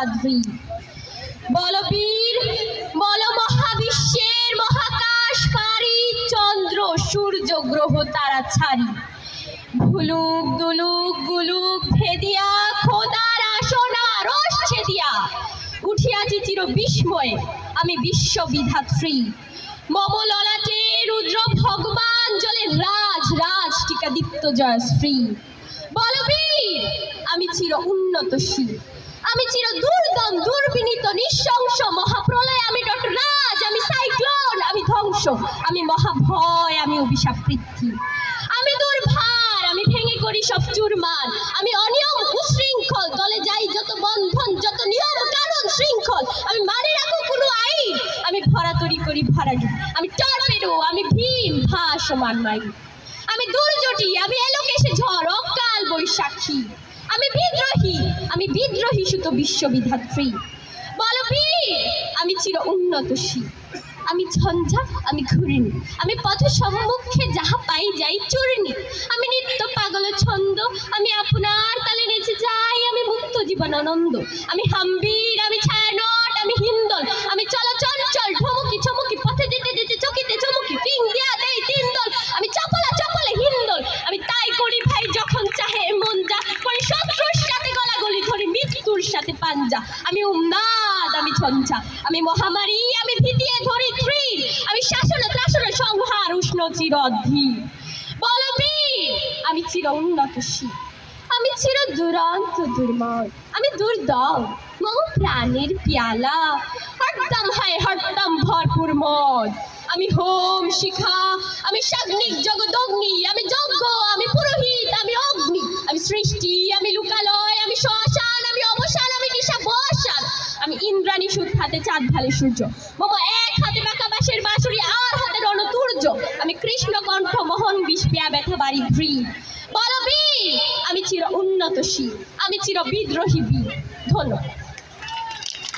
ধরাধরি বলবীর বল মহাবিশ্বের মহাকাশ পারি চন্দ্র সূর্য গ্রহ তারা ছাড়ি। ভুলুক, দুলুক, গুলুক ভেদিয়া খোদার আসনা রস ছেদিয়া। উঠিয়াছি চির বিস্ময়ে আমি বিশ্ববিধাত্রী। মম ললাটে রুদ্র ভগবান জলে রাজ রাজ টিকা দীপ্ত জয়শ্রী। বলবীর, আমি চির উন্নতশীল। আমি চির দুর্দম দুর্বিনীত, নিঃশংস মহাপ্রলয়। আমি ডট রাজ, আমি সাইক্লোন, আমি ধ্বংস। আমি মহাভয়, আমি অভিশাপ পৃথ্বী আমি দুর্ভার, আমি ভেঙে করি সব চুরমার। আমি অনিয়ম, উশৃঙ্খল, দলে যাই যত বন্ধন, যত নিয়ম কানুন শৃঙ্খল। আমি মানে রাখো কোনো আইন। আমি ভরা ভরাতরি করি ভরাডি আমি টর্পেডো, আমি ভীম, ভাসমান মাই আমি দুর্জটি, আমি এলোকেশে ঝড়, অকাল বৈশাখী। আমি বিদ্রোহী সুত বিশ্ববিধাত্রী। বলবীর আমি চির উন্নতশী আমি ঝঞ্ঝা, আমি ঘুরিনি আমি পথ সম্মুখে যাহা পাই যাই চুরিনি আমি নিত্য পাগল ছন্দ, আমি আপনার তালে নেচে যাই, আমি মুক্ত জীবন আনন্দ। আমি হাম্বির সাথে পাঞ্জা। আমি উন্মাদ আমি ঝঞ্ঝা আমি মহামারী, আমি ভিতিয়ে ধরি ত্রির আমি শাসন ত্রাসন সংহার, উষ্ণ চির অধীর বলবীর আমি চির উন্নত উন্নতশীল আমি চির দুরন্ত দুর্ময় আমি দুর্দম মম প্রাণের পিয়ালা। হরদম হায়, হরদম ভরপুর মদ। আমি হোম শিখা, আমি সাগ্নিক জগদগ্নি। আমি যজ্ঞ, আমি পুরোহিত। হাতে চাঁদ ঢালে সূর্য। মম, এক হাতে বাঁকা বাঁশের বাঁশুরি, আর হাতে রণতুর্য আমি কৃষ্ণ কণ্ঠ মোহন, বিষ পেয়া ব্যথা বাড়ি ভ্রি। বলবি আমি চির উন্নতশীল আমি চির বিদ্রোহী বি ধন্যবাদ